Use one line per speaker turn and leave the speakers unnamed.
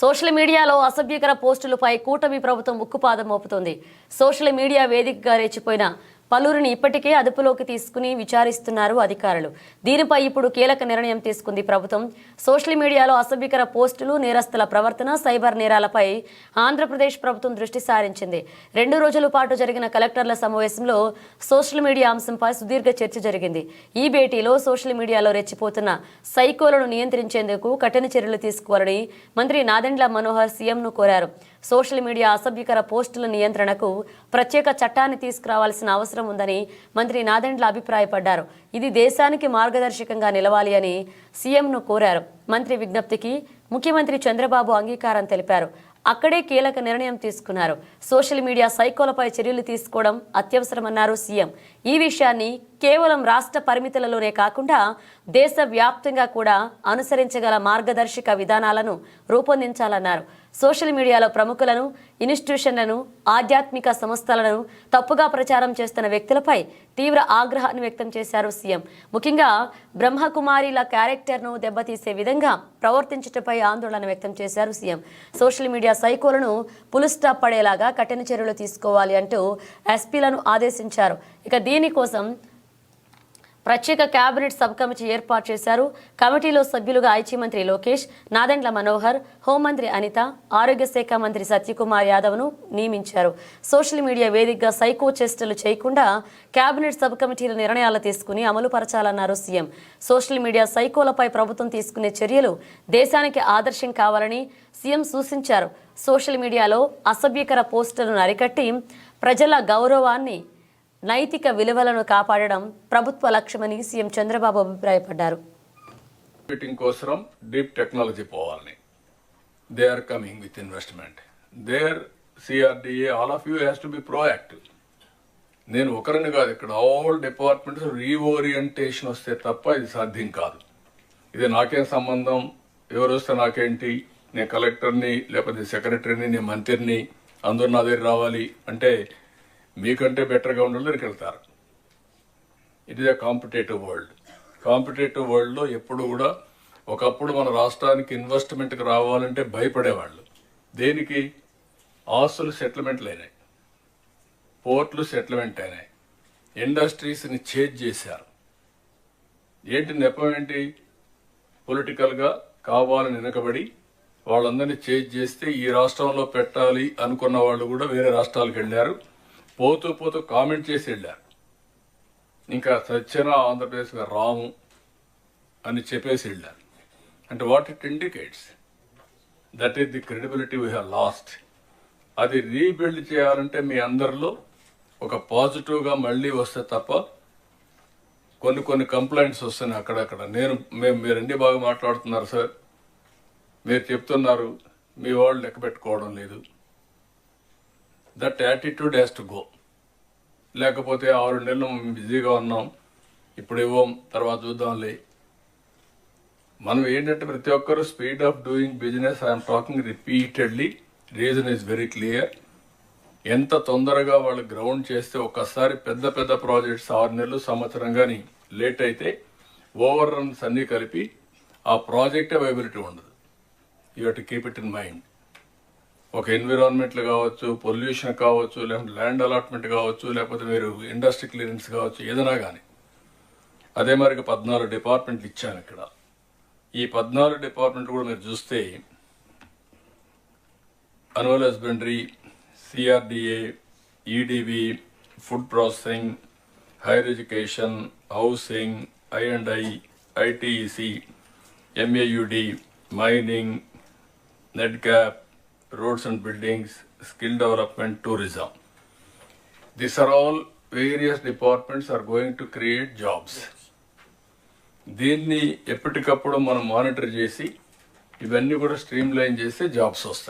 Social మీడియాలో అసభ్యకర పోస్టులపై కూటమి ప్రభుత్వం ఉక్కుపాదం మోపుతోంది. సోషల్ మీడియా వేదికగా రెచ్చిపోయిన పలువురిని ఇప్పటికే అదుపులోకి తీసుకుని విచారిస్తున్నారు అధికారులు. దీనిపై ఇప్పుడు కీలక నిర్ణయం తీసుకుంది ప్రభుత్వం. సోషల్ మీడియాలో అసభ్యకర పోస్టులు నేరస్తుల ప్రవర్తన సైబర్ నేరాలపై ఆంధ్రప్రదేశ్ ప్రభుత్వం దృష్టి సారించింది. రెండు రోజుల పాటు జరిగిన కలెక్టర్ల సమావేశంలో సోషల్ మీడియా అంశంపై సుదీర్ఘ చర్చ జరిగింది. ఈ భేటీలో సోషల్ మీడియాలో రెచ్చిపోతున్న సైకోలను నియంత్రించేందుకు కఠిన చర్యలు తీసుకోవాలని మంత్రి నాదెండ్ల మనోహర్ సీఎంను కోరారు. సోషల్ మీడియా అసభ్యకర పోస్టుల నియంత్రణకు ప్రత్యేక చట్టాన్ని తీసుకురావాల్సిన అవసరం ఉందని మంత్రి నాదెండ్ల అభిప్రాయపడ్డారు. ఇది దేశానికి మార్గదర్శకంగా నిలవాలి అని సీఎంను కోరారు. మంత్రి విజ్ఞప్తికి ముఖ్యమంత్రి చంద్రబాబు అంగీకారం తెలిపారు. అక్కడే కీలక నిర్ణయం తీసుకున్నారు. సోషల్ మీడియా సైకోలపై చర్యలు తీసుకోవడం అత్యవసరమన్నారు సీఎం. ఈ విషయాన్ని కేవలం రాష్ట్ర పరిమితులలోనే కాకుండా దేశవ్యాప్తంగా కూడా అనుసరించగల మార్గదర్శక విధానాలను రూపొందించాలన్నారు. సోషల్ మీడియాలో ప్రముఖులను ఇన్స్టిట్యూషన్లను ఆధ్యాత్మిక సంస్థలను తప్పుగా ప్రచారం చేస్తున్న వ్యక్తులపై తీవ్ర ఆగ్రహాన్ని వ్యక్తం చేశారు సీఎం. ముఖ్యంగా బ్రహ్మకుమారిల క్యారెక్టర్ను దెబ్బతీసే విధంగా ప్రవర్తించటపై ఆందోళన వ్యక్తం చేశారు సీఎం. సోషల్ మీడియా సైకోలను పులుస్టాప్ పడేలాగా కఠిన చర్యలు తీసుకోవాలి అంటూ ఎస్పీలను ఆదేశించారు. ఇక దీనికోసం ప్రత్యేక కేబినెట్ సబ్ కమిటీ ఏర్పాటు చేశారు. కమిటీలో సభ్యులుగా ఐటీ మంత్రి లోకేష్ నాదెండ్ల మనోహర్ హోంమంత్రి అనిత ఆరోగ్య శాఖ మంత్రి సత్యకుమార్ యాదవ్ను నియమించారు. సోషల్ మీడియా వేదికగా సైకో చేష్టలు చేయకుండా కేబినెట్ సబ్ కమిటీల నిర్ణయాలు తీసుకుని అమలు పరచాలన్నారు సీఎం. సోషల్ మీడియా సైకోలపై ప్రభుత్వం తీసుకునే చర్యలు దేశానికి ఆదర్శం కావాలని సీఎం సూచించారు. సోషల్ మీడియాలో అసభ్యకర పోస్టులను అరికట్టి ప్రజల గౌరవాన్ని నైతిక విలువలను కాపాడడం ప్రభుత్వ లక్ష్యమని సీఎం చంద్రబాబు అభిప్రాయపడ్డారు.
కోసం డీప్ టెక్నాలజీ పోవాలని they are coming with investment there CRDA all of you has to be proactive నేను ఒకరిని కాదు ఇక్కడ ఆల్ డిపార్ట్మెంట్స్ రీఓరియంటేషన్ వస్తే తప్ప ఇది సాధ్యం కాదు. ఇది నాకేం సంబంధం? ఎవరు వస్తే నాకేంటి? నేను కలెక్టర్ని లేకపోతే సెక్రటరీని నేను మంత్రిని అందరు నా దగ్గర రావాలి. అంటే మీకంటే బెటర్గా ఉండాలని వెళ్తారు. It is a competitive world competitive వరల్డ్లో ఎప్పుడు కూడా ఒకప్పుడు మన రాష్ట్రానికి ఇన్వెస్ట్మెంట్కి రావాలంటే భయపడేవాళ్ళు. దేనికి? ఆస్తులు సెటిల్మెంట్లు అయినాయి. పోర్ట్లు సెటిల్మెంట్ అయినాయి. ఇండస్ట్రీస్ని చేజ్ చేశారు. ఏంటి నెపం ఏంటి? పొలిటికల్గా కావాలని వెనకబడి వాళ్ళందరినీ చేజ్ చేస్తే ఈ రాష్ట్రంలో పెట్టాలి అనుకున్న వాళ్ళు కూడా వేరే రాష్ట్రాలకు వెళ్ళారు. పోతూ పోతూ కామెంట్ చేసి వెళ్ళారు. ఇంకా సత్యన ఆంధ్రప్రదేశ్గా రాము అని చెప్పేసి వెళ్ళారు. అంటే what it indicates that is the credibility we have lost. అది రీబిల్డ్ చేయాలంటే మీ అందరిలో ఒక పాజిటివ్గా మళ్ళీ వస్తే తప్ప కొన్ని కొన్ని కంప్లైంట్స్ వస్తున్నాయి అక్కడక్కడ. నేను మేము మీరు అన్ని బాగా మాట్లాడుతున్నారు సార్? మీరు చెప్తున్నారు మీ వాళ్ళు లెక్క పెట్టుకోవడం లేదు. That attitude has to go. లేకపోతే ఆరు నెలలు మేము బిజీగా ఉన్నాం. ఇప్పుడు ఇవ్వం తర్వాత చూద్దాంలే. మనం ఏంటంటే ప్రతి ఒక్కరు speed of doing business I'm talking repeatedly reason is very clear ఎంత తొందరగా వాళ్ళు గ్రౌండ్ చేస్తే ఒక్కసారి పెద్ద పెద్ద ప్రాజెక్ట్స్ ఆరు నెలలు సంవత్సరం కానీ లేట్ అయితే ఓవర్ రన్స్ అన్నీ కలిపి ఆ ప్రాజెక్ట్ అవైబిలిటీ ఉండదు. You had keep it in mind ఒక ఎన్విరాన్మెంట్లు కావచ్చు పొల్యూషన్ కావచ్చు లేకపోతే ల్యాండ్ అలాట్మెంట్ కావచ్చు లేకపోతే మీరు ఇండస్ట్రీ క్లియరెన్స్ కావచ్చు ఏదైనా కానీ అదే మరి పద్నాలుగు డిపార్ట్మెంట్లు ఇచ్చాను ఇక్కడ. ఈ పద్నాలుగు డిపార్ట్మెంట్ కూడా మీరు చూస్తే animal husbandry CRDA EDB food processing higher education housing I and I ITEC MAUD mining net cap roads and buildings, skill development, tourism. These are all various departments are going to create jobs. దీన్ని ఎప్పటికప్పుడు మనం monitor చేసి ఇవన్నీ కూడా stream line చేస్తే jobs వస్తాయి